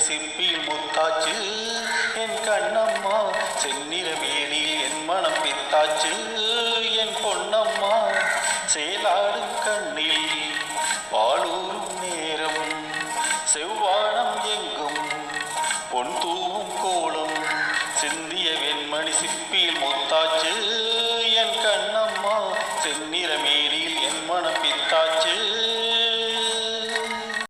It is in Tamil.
சிப்பில் முத்தாச்சு. என் கண்ணம்மா செந்நிறமேனில் என் மனம் பித்தாச்சு என் பொன்னம்மா சேலாடும் கண்ணில் வாழூரும் நேரம். செவ்வானம் எங்கும் பொன் தூவும் கோலம். சிந்திய வெண்மணி சிப்பியில் முத்தாச்சு. என் கண்ணம்மா செந்நிறமேனில் என் மனம் பித்தாச்சு